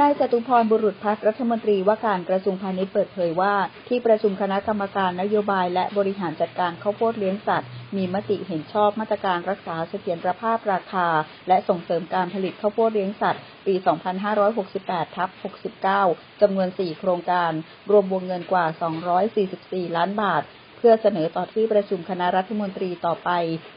นายจตุพรบุรุษพัฒรัฐมนตรีว่าการกระทรวงพาณิชย์เปิดเผยว่า ที่ประชุมคณะกรรมการนโยบายและบริหารจัดการข้าวโพดเลี้ยงสัตว์ มีมติเห็นชอบมาตรการรักษาเสถียรภาพราคา และส่งเสริมการผลิตข้าวโพดเลี้ยงสัตว์ ปี 2568 ทับ 69 จำนวน 4 โครงการ รวมวงเงินกว่า 244 ล้านบาทเพื่อเสนอต่อที่ประชุมคณะรัฐมนตรีต่อไป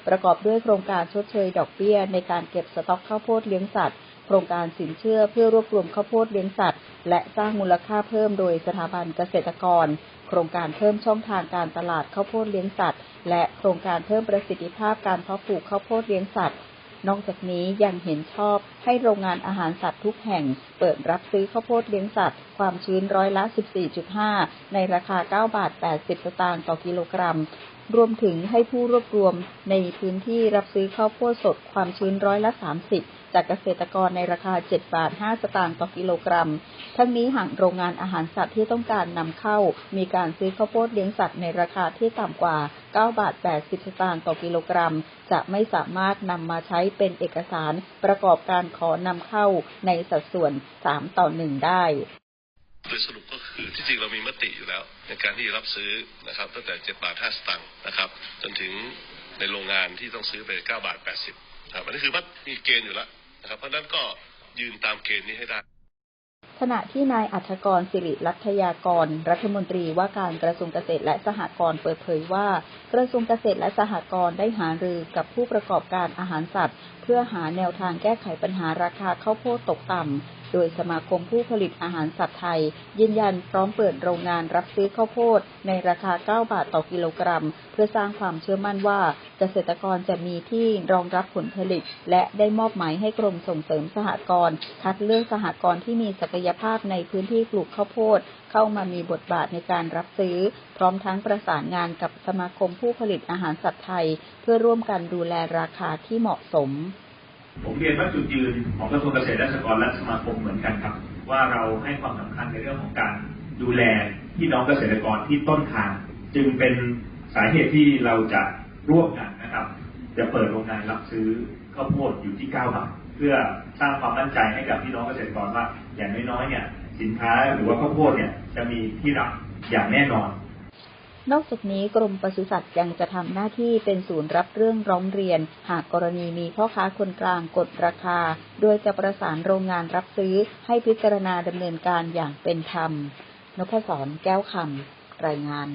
ประกอบด้วยโครงการชดเชยดอกเบี้ยในการเก็บสต็อกข้าวโพดเลี้ยงสัตว์ โครงการสินเชื่อเพื่อรวบรวมข้าวโพดเลี้ยงสัตว์ และสร้างมูลค่าเพิ่มโดยสถาบันเกษตรกร โครงการเพิ่มช่องทางการตลาดข้าวโพดเลี้ยงสัตว์ และโครงการเพิ่มประสิทธิภาพการเพาะปลูกข้าวโพดเลี้ยงสัตว์นอกจากนี้ยังเห็นชอบให้โรงงานอาหารสัตว์ทุกแห่ง เปิดรับซื้อข้าวโพดเลี้ยงสัตว์ ความชื้นร้อยละ 14.5 ในราคา 9 บาท 80 สตางค์ต่อกิโลกรัม รวมถึงให้ผู้รวบรวมในพื้นที่รับซื้อข้าวโพดสดความชื้นร้อยละ 30 จากเกษตรกรในราคา 7 บาท 5 สตางค์ต่อกิโลกรัม ทั้งนี้หากโรงงานอาหารสัตว์ที่ต้องการนำเข้า มีการซื้อข้าวโพดเลี้ยงสัตว์ในราคาที่ต่ำกว่า 9 บาท 80 สตางค์ต่อกิโลกรัม จะไม่สามารถนำมาใช้เป็นเอกสารประกอบการขอนำเข้าในสัดส่วน 3 ต่อ 1 ได้ โดยสรุปก็คือที่จริงเรามีมติอยู่แล้วในการที่รับซื้อนะครับตั้งแต่7บาท5สตางค์นะครับจนถึงในโรงงานที่ต้องซื้อไป9บาท80ครับอันนี้คือมัดมีเกณฑ์อยู่แล้วนะครับเพราะฉะนั้นก็ยืนตามเกณฑ์นี้ให้ได้ ขณะที่นายอัชกรสิริรัตยากร รัฐมนตรีว่าการกระทรวงเกษตรและสหกรณ์เปิดเผยว่า กระทรวงเกษตรและสหกรณ์ได้หารือกับผู้ประกอบการอาหารสัตว์ เพื่อหาแนวทางแก้ไขปัญหาราคาข้าวโพดตกต่ำ โดยสมาคมผู้ผลิตอาหารสัตว์ไทย ยืนยันพร้อมเปิดโรงงานรับซื้อข้าวโพด ในราคา 9 บาทต่อกิโลกรัม เพื่อสร้างความเชื่อมั่นว่าเกษตรกรจะมีที่รองรับผลผลิต และได้มอบหมายให้กรมส่งเสริมสหกรณ์คัดเลือกสหกรณ์ที่มีศักยภาพในพื้นที่ปลูกข้าวโพด เข้ามามีบทบาทในการรับซื้อ พร้อมทั้งประสานงานกับสมาคมผู้ผลิตอาหารสัตว์ไทย เพื่อร่วมกันดูแลราคาที่เหมาะสม ผมเรียนว่าจุดยืนของกระทรวงเกษตรและสหกรณ์และสมาคมเหมือนกันครับ ว่าเราให้ความสำคัญในเรื่องของการดูแลพี่น้องเกษตรกรที่ต้นทาง จึงเป็นสาเหตุที่เราจะร่วมกันนะครับ จะเปิดโรงงานรับซื้อข้าวโพดอยู่ที่9บาทเพื่อสร้างความมั่นใจให้กับพี่น้องเกษตรกรว่าอย่างน้อยๆเนี่ยสินค้าหรือว่าข้าวโพดเนี่ยจะมีที่รับอย่างแน่นอน นอกจากนี้กรมปศุสัตว์ยังจะทำหน้าที่เป็นศูนย์รับเรื่องร้องเรียน หากกรณีมีพ่อค้าคนกลางกดราคา โดยจะประสานโรงงานรับซื้อให้พิจารณาดำเนินการอย่างเป็นธรรมนพศรแก้วคำรายงาน